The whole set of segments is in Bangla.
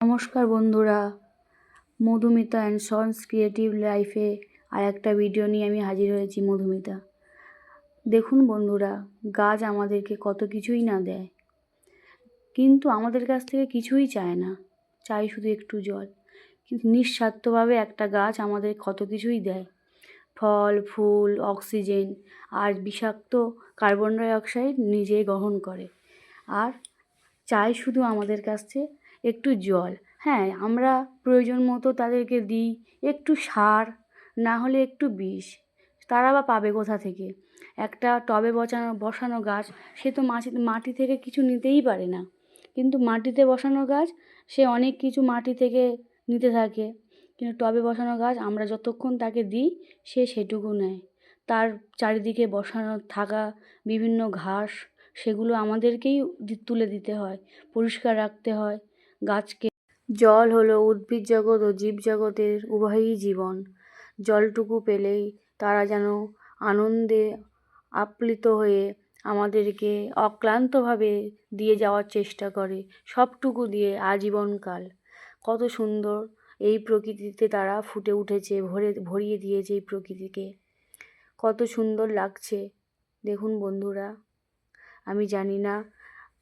নমস্কার বন্ধুরা। মধুমিতা অ্যান্ড সন্স ক্রিয়েটিভ লাইফে আর একটা ভিডিও নিয়ে আমি হাজির হয়েছি মধুমিতা। দেখুন বন্ধুরা, গাছ আমাদেরকে কত কিছুই না দেয়। কিন্তু আমাদের কাছ থেকে কিছুই চায় না চাই শুধু একটু জল। কিন্তু নিঃস্বার্থভাবে একটা গাছ আমাদের কত কিছুই দেয়। ফল, ফুল অক্সিজেন আর বিষাক্ত কার্বন ডাই অক্সাইড নিজে গ্রহণ করে। আর চাই শুধু আমাদের কাছে একটু জল। হ্যাঁ আমরা প্রয়োজন মতো তাদেরকে দিই একটু সার, না হলে একটু বিষ। তারা বা পাবে কোথা থেকে? একটা টবে বসানো বসানো গাছ সে তো মাটি মাটি থেকে কিছু নিতেই পারে না। কিন্তু মাটিতে বসানো গাছ, সে অনেক কিছু মাটি থেকে নিতে থাকে। কিন্তু টবে বসানো গাছ আমরা যতক্ষণ তাকে দিই, সে সেটুকু নেয়। তার চারিদিকে বসানো থাকা বিভিন্ন ঘাস সেগুলো আমাদেরকেই তুলে দিতে হয়। পরিষ্কার রাখতে হয়। গাছকে জল হলো উদ্ভিদ জগৎ ও জীব জগতের উভয়ই জীবন। জলটুকু পেলেই তারা যেন আনন্দে আপ্লিত হয়ে আমাদেরকে অক্লান্তভাবে দিয়ে যাওয়ার চেষ্টা করে। সবটুকু দিয়ে আজীবনকাল কত সুন্দর এই প্রকৃতিতে তারা ফুটে উঠেছে, ভরে, ভরিয়ে দিয়েছে এই প্রকৃতিকে। কত সুন্দর লাগছে। দেখুন বন্ধুরা। আমি জানি না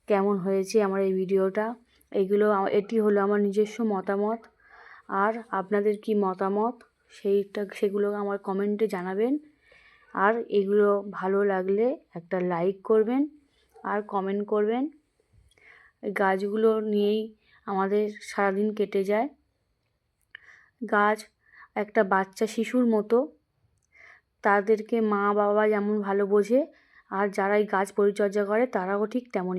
কেমন হয়েছে আমার এই ভিডিওটা। এগুলো এটি হলো আমার নিজস্ব মতামত। আর আপনাদের কি মতামত? সেইটা, সেগুলো আমার কমেন্টে জানাবেন। আর এগুলো ভালো লাগলে একটা লাইক করবেন আর কমেন্ট করবেন। গাছগুলো নিয়েই আমাদের সারাদিন কেটে যায়। গাছ একটা বাচ্চা শিশুর মতো। তাদেরকে মা বাবা যেমন ভালো বোঝে আর যারা এই গাছ পরিচর্যা করে তারাও ঠিক তেমনই